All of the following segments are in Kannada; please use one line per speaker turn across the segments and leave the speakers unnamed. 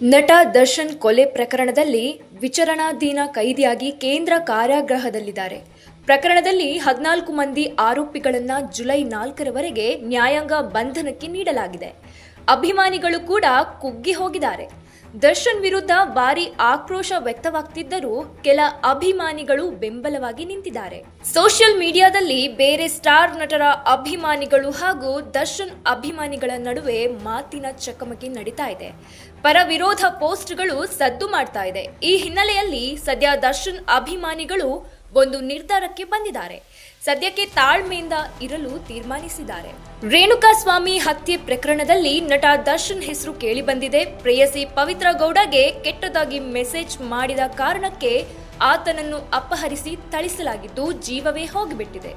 ನಟ ದರ್ಶನ್ ಕೊಲೆ ಪ್ರಕರಣದಲ್ಲಿ ವಿಚಾರಣಾಧೀನ ಕೈದಿಯಾಗಿ ಕೇಂದ್ರ ಕಾರಾಗೃಹದಲ್ಲಿದ್ದಾರೆ ಪ್ರಕರಣದಲ್ಲಿ ಹದಿನಾಲ್ಕು ಮಂದಿ ಆರೋಪಿಗಳನ್ನು ಜುಲೈ ನಾಲ್ಕರವರೆಗೆ ನ್ಯಾಯಾಂಗ ಬಂಧನಕ್ಕೆ ನೀಡಲಾಗಿದೆ. ಅಭಿಮಾನಿಗಳು ಕೂಡ ಕುಗ್ಗಿ ಹೋಗಿದ್ದಾರೆ. ದರ್ಶನ್ ವಿರುದ್ಧ ಭಾರಿ ಆಕ್ರೋಶ ವ್ಯಕ್ತವಾಗ್ತಿದ್ದರೂ ಕೆಲ ಅಭಿಮಾನಿಗಳು ಬೆಂಬಲವಾಗಿ ನಿಂತಿದ್ದಾರೆ. ಸೋಷಿಯಲ್ ಮೀಡಿಯಾದಲ್ಲಿ ಬೇರೆ ಸ್ಟಾರ್ ನಟರ ಅಭಿಮಾನಿಗಳು ಹಾಗೂ ದರ್ಶನ್ ಅಭಿಮಾನಿಗಳ ನಡುವೆ ಮಾತಿನ ಚಕಮಕಿ ನಡೀತಾ ಇದೆ. ಪರ ವಿರೋಧ ಪೋಸ್ಟ್ಗಳು ಸದ್ದು ಮಾಡ್ತಾ ಇದೆ. ಈ ಹಿನ್ನೆಲೆಯಲ್ಲಿ ಸದ್ಯ ದರ್ಶನ್ ಅಭಿಮಾನಿಗಳು ಒಂದು ನಿರ್ಧಾರಕ್ಕೆ ಬಂದಿದ್ದಾರೆ. ಸದ್ಯಕ್ಕೆ ತಾಳ್ಮೆಯಿಂದ ಇರಲು ತೀರ್ಮಾನಿಸಿದ್ದಾರೆ. ರೇಣುಕಾ ಸ್ವಾಮಿ ಹತ್ಯೆ ಪ್ರಕರಣದಲ್ಲಿ ನಟ ದರ್ಶನ್ ಹೆಸರು ಕೇಳಿಬಂದಿದೆ. ಪ್ರೇಯಸಿ ಪವಿತ್ರ ಗೌಡಗೆ ಕೆಟ್ಟದಾಗಿ ಮೆಸೇಜ್ ಮಾಡಿದ ಕಾರಣಕ್ಕೆ ಆತನನ್ನು ಅಪಹರಿಸಿ ಥಳಿಸಲಾಗಿದ್ದು ಜೀವವೇ ಹೋಗಿಬಿಟ್ಟಿದೆ.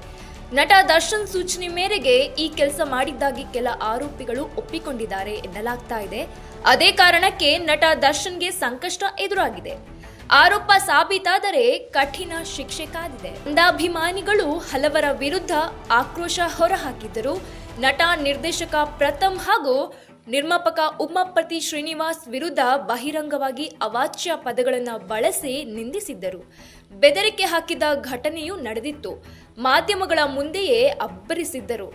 ನಟ ದರ್ಶನ್ ಸೂಚನೆ ಮೇರೆಗೆ ಈ ಕೆಲಸ ಮಾಡಿದ್ದಾಗಿ ಕೆಲ ಆರೋಪಿಗಳು ಒಪ್ಪಿಕೊಂಡಿದ್ದಾರೆ ಎನ್ನಲಾಗ್ತಾ ಇದೆ. ಅದೇ ಕಾರಣಕ್ಕೆ ನಟ ದರ್ಶನ್ಗೆ ಸಂಕಷ್ಟ ಎದುರಾಗಿದೆ. ಆರೋಪ ಸಾಬೀತಾದರೆ ಕಠಿಣ ಶಿಕ್ಷೆ ಕಾದಿದೆ. ಅಂದಾಭಿಮಾನಿಗಳು ಹಲವರ ವಿರುದ್ಧ ಆಕ್ರೋಶ ಹೊರಹಾಕಿದ್ದರು. ನಟ, ನಿರ್ದೇಶಕ ಪ್ರಥಮ್ ಹಾಗೂ ನಿರ್ಮಾಪಕ ಉಮಾಪತಿ ಶ್ರೀನಿವಾಸ್ ವಿರುದ್ಧ ಬಹಿರಂಗವಾಗಿ ಅವಾಚ್ಯ ಪದಗಳನ್ನು ಬಳಸಿ ನಿಂದಿಸಿದ್ದರು. ಬೆದರಿಕೆ ಹಾಕಿದ ಘಟನೆಯೂ ನಡೆದಿತ್ತು. ಮಾಧ್ಯಮಗಳ ಮುಂದೆಯೇ ಅಬ್ಬರಿಸಿದ್ದರು.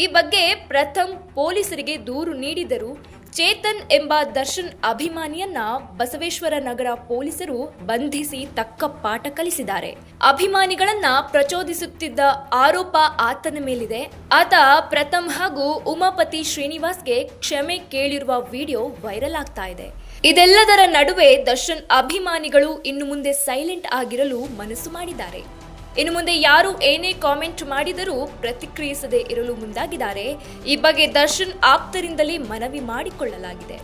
ಈ ಬಗ್ಗೆ ಪ್ರಥಮ್ ಪೊಲೀಸರಿಗೆ ದೂರು ನೀಡಿದರು ಚೇತನ್ ಎಂಬ ದರ್ಶನ್ ಅಭಿಮಾನಿಯನ್ನ ಬಸವೇಶ್ವರ ನಗರ ಪೊಲೀಸರು ಬಂಧಿಸಿ ತಕ್ಕ ಪಾಠ ಕಲಿಸಿದ್ದಾರೆ. ಅಭಿಮಾನಿಗಳನ್ನ ಪ್ರಚೋದಿಸುತ್ತಿದ್ದ ಆರೋಪ ಆತನ ಮೇಲಿದೆ. ಆತ ಪ್ರಥಮ್ ಹಾಗೂ ಉಮಾಪತಿ ಶ್ರೀನಿವಾಸ್ಗೆ ಕ್ಷಮೆ ಕೇಳಿರುವ ವಿಡಿಯೋ ವೈರಲ್ ಆಗ್ತಾ ಇದೆ. ಇದೆಲ್ಲದರ ನಡುವೆ ದರ್ಶನ್ ಅಭಿಮಾನಿಗಳು ಇನ್ನು ಮುಂದೆ ಸೈಲೆಂಟ್ ಆಗಿರಲು ಮನಸ್ಸು ಮಾಡಿದ್ದಾರೆ. ಇನ್ನು ಮುಂದೆ ಯಾರು ಏನೇ ಕಾಮೆಂಟ್ ಮಾಡಿದರೂ ಪ್ರತಿಕ್ರಿಯಿಸದೆ ಇರಲು ಮುಂದಾಗಿದ್ದಾರೆ. ಈ ಬಗ್ಗೆ ದರ್ಶನ್ ಆಪ್ತರಿಂದಲೇ ಮನವಿ ಮಾಡಿಕೊಳ್ಳಲಾಗಿದೆ.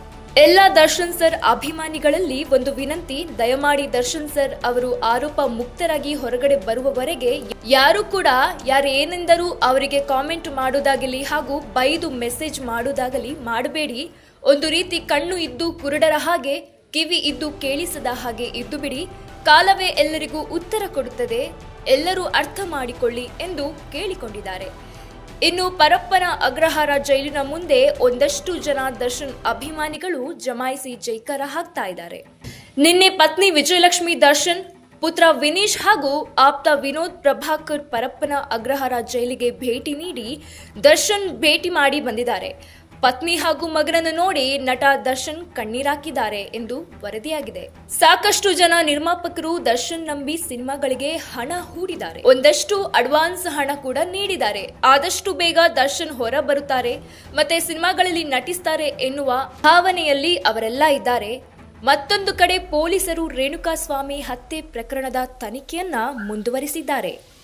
ಎಲ್ಲ ದರ್ಶನ್ ಸರ್ ಅಭಿಮಾನಿಗಳಲ್ಲಿ ಒಂದು ವಿನಂತಿ, ದಯಮಾಡಿ ದರ್ಶನ್ ಸರ್ ಅವರು ಆರೋಪ ಮುಕ್ತರಾಗಿ ಹೊರಗಡೆ ಬರುವವರೆಗೆ ಯಾರು ಕೂಡ ಯಾರು ಏನೆಂದರೂ ಅವರಿಗೆ ಕಾಮೆಂಟ್ ಮಾಡೋದಾಗಲಿ ಹಾಗೂ ಬೈದು ಮೆಸೇಜ್ ಮಾಡೋದಾಗಲಿ ಮಾಡಬೇಡಿ. ಒಂದು ರೀತಿ ಕಣ್ಣು ಇದ್ದು ಕುರುಡರ ಹಾಗೆ, ಕಿವಿ ಇದ್ದು ಕೇಳಿಸದ ಹಾಗೆ ಇದ್ದು ಬಿಡಿ. ಕಾಲವೇ ಎಲ್ಲರಿಗೂ ಉತ್ತರ ಕೊಡುತ್ತದೆ. ಎಲ್ಲರೂ ಅರ್ಥ ಮಾಡಿಕೊಳ್ಳಿ ಎಂದು ಕೇಳಿಕೊಂಡಿದ್ದಾರೆ. ಇನ್ನು ಪರಪ್ಪನ ಅಗ್ರಹಾರ ಜೈಲಿನ ಮುಂದೆ ಒಂದಷ್ಟು ಜನ ದರ್ಶನ್ ಅಭಿಮಾನಿಗಳು ಜಮಾಯಿಸಿ ಜೈಕಾರ ಹಾಕ್ತಾ ಇದ್ದಾರೆ. ನಿನ್ನೆ ಪತ್ನಿ ವಿಜಯಲಕ್ಷ್ಮಿ ದರ್ಶನ್, ಪುತ್ರ ವಿನೀಶ್ ಹಾಗೂ ಆಪ್ತ ವಿನೋದ್ ಪ್ರಭಾಕರ್ ಪರಪ್ಪನ ಅಗ್ರಹಾರ ಜೈಲಿಗೆ ಭೇಟಿ ನೀಡಿ ದರ್ಶನ್ ಭೇಟಿ ಮಾಡಿ ಬಂದಿದ್ದಾರೆ. ಪತ್ನಿ ಹಾಗೂ ಮಗನನ್ನು ನೋಡಿ ನಟ ದರ್ಶನ್ ಕಣ್ಣೀರಾಕಿದ್ದಾರೆ ಎಂದು ವರದಿಯಾಗಿದೆ. ಸಾಕಷ್ಟು ಜನ ನಿರ್ಮಾಪಕರು ದರ್ಶನ್ ನಂಬಿ ಸಿನಿಮಾಗಳಿಗೆ ಹಣ ಹೂಡಿದ್ದಾರೆ. ಒಂದಷ್ಟು ಅಡ್ವಾನ್ಸ್ ಹಣ ಕೂಡ ನೀಡಿದ್ದಾರೆ. ಆದಷ್ಟು ಬೇಗ ದರ್ಶನ್ ಹೊರ ಬರುತ್ತಾರೆ ಮತ್ತೆ ಸಿನಿಮಾಗಳಲ್ಲಿ ನಟಿಸ್ತಾರೆ ಎನ್ನುವ ಭಾವನೆಯಲ್ಲಿ ಅವರೆಲ್ಲ ಇದ್ದಾರೆ. ಮತ್ತೊಂದು ಕಡೆ ಪೊಲೀಸರು ರೇಣುಕಾ ಸ್ವಾಮಿ ಹತ್ಯೆ ಪ್ರಕರಣದ ತನಿಖೆಯನ್ನ ಮುಂದುವರಿಸಿದ್ದಾರೆ.